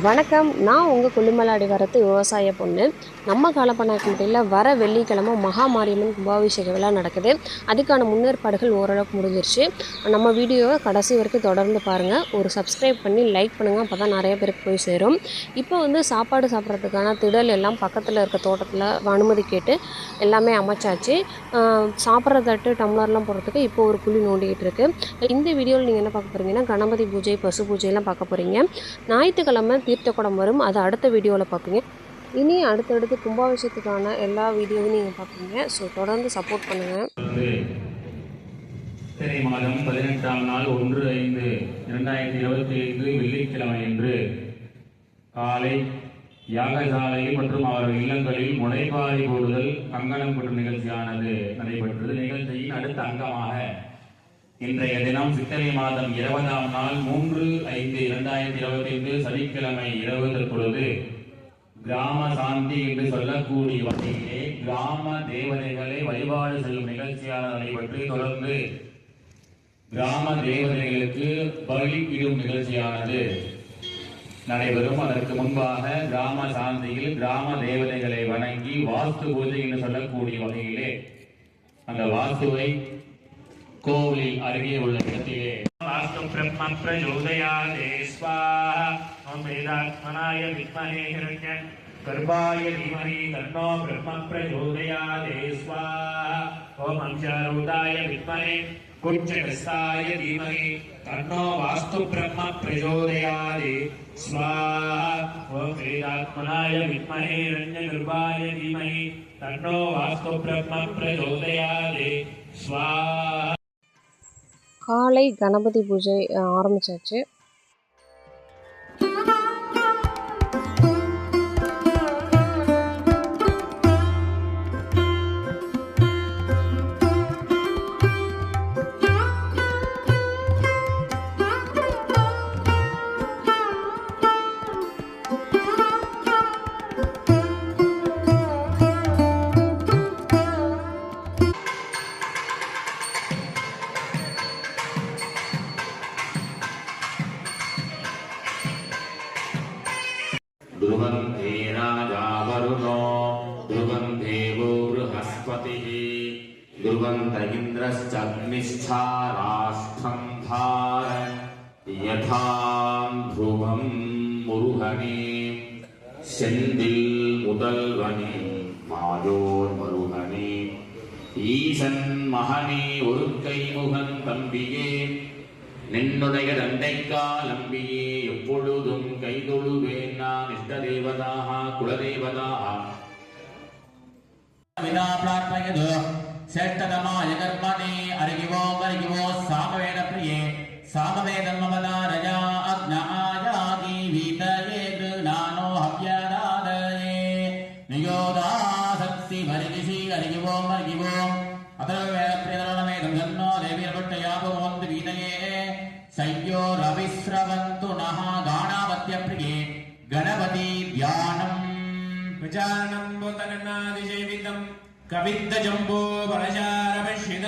வணக்கம். நான் உங்கள் கொல்லிமலாடி வரத்து விவசாய பொண்ணு. நம்ம காலப்பண்ணாக்கம்பட்டியில் வர வெள்ளிக்கிழமை மகா மாரியம்மன் கும்பாபிஷேக விழா நடக்குது. அதுக்கான முன்னேற்பாடுகள் ஓரளவுக்கு முடிஞ்சிருச்சு. நம்ம வீடியோவை கடைசி வரைக்கும் தொடர்ந்து பாருங்கள் ஒரு சப்ஸ்கிரைப் பண்ணி லைக் பண்ணுங்கள் அப்போ தான் நிறைய பேருக்கு போய் சேரும். இப்போ வந்து சாப்பாடு சாப்பிட்றதுக்கான திடல் எல்லாம் பக்கத்தில் இருக்க தோட்டத்தில் அனுமதி கேட்டு எல்லாமே அமைச்சாச்சு. ஆஹ் சாப்பிட்ற தட்டு டம்ளர்லாம் போடுறதுக்கு இப்போ ஒரு குழி நோண்டிக்கிட்டு இருக்குது இந்த வீடியோவில் நீங்கள் என்ன பார்க்க போகிறீங்கன்னா கணபதி பூஜை பசு பூஜையெல்லாம் பார்க்க போகிறீங்க ஞாயிற்றுக்கிழமை தீர்த்தக்குடம் வரும். அது அடுத்த வீடியோவில் பார்ப்பீங்க. இனி அடுத்தடுத்து கும்பாபிஷேகத்துக்கான எல்லா வீடியோவும் நீங்கள் பார்ப்பீங்க. ஸோ தொடர்ந்து சப்போர்ட் பண்ணுங்கள் சித்திரை மாதம் பதினெட்டாம் நாள் ஒன்று ஐந்து இரண்டாயிரத்தி இருபத்தி ஐந்து வெள்ளிக்கிழமை அன்று காலை யாகசாலை மற்றும் அவர்கள் இல்லங்களில் முளைப்பாரி போடுதல் கங்கணம் கொட்டும் நிகழ்ச்சியானது நடைபெற்றது. நிகழ்ச்சியின் அடுத்த அங்கமாக இன்றைய தினம் சித்திரை மாதம் இருபதாம் நாள் மூன்று ஐந்து இரண்டாயிரத்தி இருபத்தி ஐந்து சனிக்கிழமை இரவு பொழுது கிராம சாந்தி என்று சொல்லக்கூடிய வகையிலே கிராம தேவதைகளை வழிபாடு செல்லும் நிகழ்ச்சியான நடைபெற்று தொடர்ந்து கிராம தேவதைகளுக்கு பலியிடும் நிகழ்ச்சியானது நடைபெறும். அதற்கு முன்பாக கிராம சாந்தியில் கிராம தேவதைகளை வணங்கி வாஸ்து பூஜை என்று சொல்லக்கூடிய வகையிலே அந்த வாஸ்துவை கோவிலில் அருகே உள்ள இடத்திலே வாஸ்து பிரம்ம பிரஜோதயாதே ஸ்வாஹா ஓம் வேதாத்மனாய வித்மஹே ஹிரண்ய கர்ப்பாய தீமஹி தன்னோ பிரம்ம பிரஜோதயாதே ஸ்வாஹா ஓம் அம்சாரூதாய வித்மஹே குஞ்சகஸ்தாய தீமஹி தன்னோ வாஸ்து பிரம்ம பிரஜோதயாதே ஸ்வாஹா ஓம் வேதாத்மனாய வித்மஹே ஹிரண்ய கர்ப்பாய தீமஹி தன்னோ வாஸ்து பிரம்ம பிரஜோதயாதே ஸ்வாஹா காலை கணபதி பூஜை ஆரம்பிச்சாச்சு. ध्रुवन्त इन्द्रश्चग्निश्चाराष्ठं धार यथां ध्रुवं मुरुहने செந்தில் முதல்வனே மாயோர் மருகனே ஈசன் மகனே ஒரு கைமுகன் தம்பியே நின்னுடைய தண்டைக்கால் அம்பியே எப்பொழுதும் கைதொழுவேன் நான் இஷ்ட தேவதாக குலதேவதாக சேட்டதமாய கர்மணே அருகிவோ கருகிவோ சாமவேத பிரியே. சாமவேதம் மமதா ரஜா அக்னஆயாதி வீதயே கிருணானோ ஹவ்யராதயே நியோதா சக்தி மருகிசி அருகிவோ மருகிவோ. அதர்வேத பிரியதரணமேதம் ஜன்னோ தேவியர்பட்டயாகோ வந்து வீதயே. சையோ ரவிஸ்ரவந்து நஹா காணாவத்ய பிரியே. கணபதி தியானம். பிரஜானம் போதகண்ணாதிசேவிதம் ಕವಿದ್ದ ಜಂಬೋ ಬಳಜಾರವ ಶಿದ